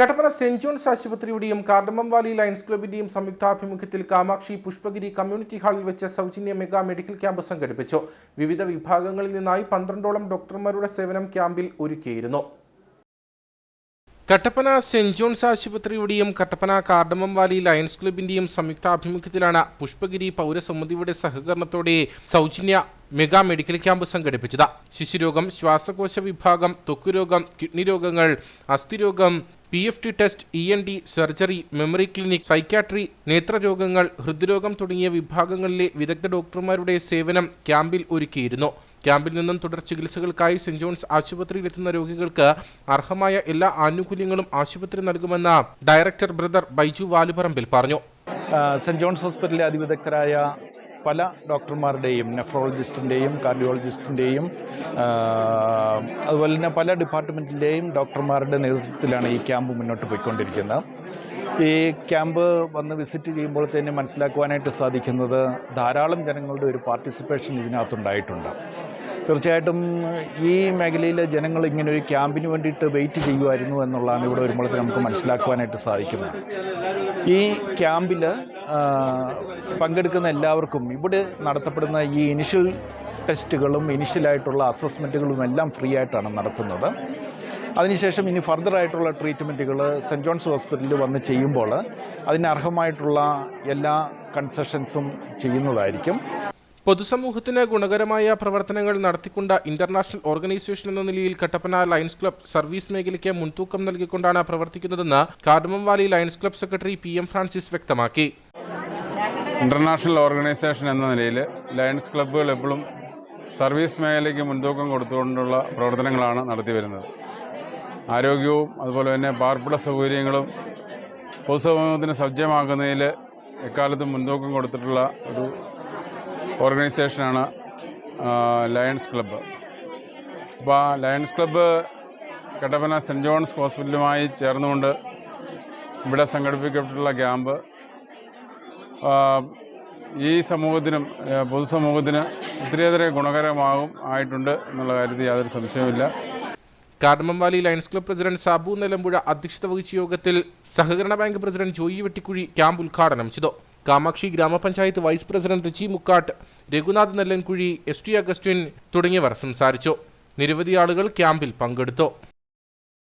Kattappana saint John's ആശുപത്രിയുടെയും cardamom Valley lions ക്ലബിന്റെയും സംയുക്താഭിമുഖ്യത്തിൽ കാമാക്ഷി പുഷ്പഗിരി കമ്മ്യൂണിറ്റി ഹാളിൽ വെച്ച് സൗജന്യ മെഗാ മെഡിക്കൽ ക്യാമ്പ് സംഘടിപ്പിച്ചു. വിവിധ വിഭാഗങ്ങളിൽ നിന്നായി പന്ത്രണ്ടോളം ഡോക്ടർമാരുടെ സേവനം ക്യാമ്പിൽ ഒരുക്കിയിരുന്നു. കട്ടപ്പന സെന്റ് ജോൺസ് ആശുപത്രിയുടെയും കട്ടപ്പന കാർഡമം വാലി ലയൺസ് ക്ലബിന്റെയും സംയുക്താഭിമുഖ്യത്തിലാണ് പുഷ്പഗിരി പൗരസമിതിയുടെ സഹകരണത്തോടെ സൗജന്യ മെഗാ മെഡിക്കൽ ക്യാമ്പ് സംഘടിപ്പിച്ചത്. ശിശുരോഗം ശ്വാസകോശ വിഭാഗം ത്വക്കുരോഗം കിഡ്നി രോഗങ്ങൾ അസ്ഥിരോഗം P F T test E N T surgery memory clinic psychiatry നേത്രരോഗങ്ങൾ ഹൃദ്രോഗം തുടങ്ങിയ വിഭാഗങ്ങളിലെ വിദഗ്ധ ഡോക്ടർമാരുടെ സേവനം ക്യാമ്പിൽ ഒരുക്കിയിരുന്നു. ക്യാമ്പിൽ നിന്നും തുടർ ചികിത്സകൾക്കായി സെന്റ് ജോൺസ് ആശുപത്രിയിലെത്തുന്ന രോഗികൾക്ക് അർഹമായ എല്ലാ ആനുകൂല്യങ്ങളും ആശുപത്രി നൽകുമെന്ന് ഡയറക്ടർ ബ്രദർ ബൈജു വാലുപറമ്പിൽ പറഞ്ഞു. സെന്റ് ജോൺസ് ഹോസ്പിറ്റലിലെ അതിവിദഗ്ധരായ പല ഡോക്ടർമാരുടെയും നെഫ്രോളജിസ്റ്റിന്റെയും കാർഡിയോളജിസ്റ്റിന്റെയും അതുപോലെ തന്നെ പല ഡിപ്പാർട്ട്മെന്റിന്റെയും ഡോക്ടർമാരുടെ നേതൃത്വത്തിലാണ് ഈ ക്യാമ്പ് മുന്നോട്ട് പോയിക്കൊണ്ടിരിക്കുന്നത്. ഈ ക്യാമ്പ് വന്ന് വിസിറ്റ് ചെയ്യുമ്പോൾ തന്നെ മനസ്സിലാക്കുവാനായിട്ട് സാധിക്കുന്നത് ധാരാളം ജനങ്ങളുടെ ഒരു പാർട്ടിസിപ്പേഷൻ ഇതിനകത്തുണ്ടായിട്ടുണ്ട്. തീർച്ചയായിട്ടും ഈ മേഖലയിലെ ജനങ്ങൾ ഇങ്ങനെ ഒരു ക്യാമ്പിന് വേണ്ടിയിട്ട് വെയിറ്റ് ചെയ്യുമായിരുന്നു എന്നുള്ളതാണ് ഇവിടെ വരുമ്പോഴത്തേക്ക് നമുക്ക് മനസ്സിലാക്കുവാനായിട്ട് സാധിക്കുന്നത്. ഈ ക്യാമ്പിൽ പങ്കെടുക്കുന്ന എല്ലാവർക്കും ഇവിടെ നടത്തപ്പെടുന്ന ഈ ഇനിഷ്യൽ ടെസ്റ്റുകളും ഇനിഷ്യലായിട്ടുള്ള അസസ്മെന്റുകളും എല്ലാം ഫ്രീ ആയിട്ടാണ് നടത്തുന്നത്. അതിനുശേഷം ഇനി ഫർദർ ആയിട്ടുള്ള ട്രീറ്റ്മെന്റുകൾ സെന്റ് ജോൺസ് ഹോസ്പിറ്റലിൽ വന്ന് ചെയ്യുമ്പോൾ അതിന് അർഹമായിട്ടുള്ള എല്ലാ കൺസെഷൻസും ചെയ്യുന്നതായിരിക്കും. പൊതുസമൂഹത്തിന് ഗുണകരമായ പ്രവർത്തനങ്ങൾ നടത്തിക്കൊണ്ട ഇന്റർനാഷണൽ ഓർഗനൈസേഷൻ എന്ന നിലയിൽ കട്ടപ്പന ലയൺസ് ക്ലബ് സർവീസ് മേഖലയ്ക്ക് മുൻതൂക്കം നൽകിക്കൊണ്ടാണ് പ്രവർത്തിക്കുന്നതെന്ന് Cardamom Valley Lions Club secretary P M Francis വ്യക്തമാക്കി. ഇന്റർനാഷണൽ ഓർഗനൈസേഷൻ എന്ന നിലയിൽ ലയൺസ് ക്ലബ്ബുകൾ എപ്പോഴും സർവീസ് മേഖലയ്ക്ക് മുൻതൂക്കം കൊടുത്തുകൊണ്ടുള്ള പ്രവർത്തനങ്ങളാണ് നടത്തി വരുന്നത്. ആരോഗ്യവും അതുപോലെ തന്നെ പാർപ്പിട സൗകര്യങ്ങളും പൊതുസമൂഹത്തിന് സജ്ജമാക്കുന്നതിൽ എക്കാലത്തും മുൻതൂക്കം കൊടുത്തിട്ടുള്ള ഒരു ഓർഗനൈസേഷനാണ് ലയൺസ് ക്ലബ്ബ്. അപ്പോൾ ആ Lions Club Kattappana Saint John's ഹോസ്പിറ്റലുമായി ചേർന്നുകൊണ്ട് ഇവിടെ സംഘടിപ്പിക്കപ്പെട്ടുള്ള ക്യാമ്പ് ഈ സമൂഹത്തിനും പൊതുസമൂഹത്തിന് ഒത്തിരിയേറെ ഗുണകരമാകും ആയിട്ടുണ്ട് എന്നുള്ള കാര്യത്തിൽ യാതൊരു സംശയവുമില്ല. Cardamom Valley Lions Club president Sabu Nilampuzha അധ്യക്ഷത വഹിച്ച യോഗത്തിൽ സഹകരണ bank president Joy Vettikkuzhi camp ഉദ്ഘാടനം ചെയ്തു. Kamakshi grama panchayat vice president Richie Mukkatt Raghunath Nellankuzhi S T Augustine തുടങ്ങിയവർ സംസാരിച്ചു. നിരവധി ആളുകൾ ക്യാമ്പിൽ പങ്കെടുത്തു.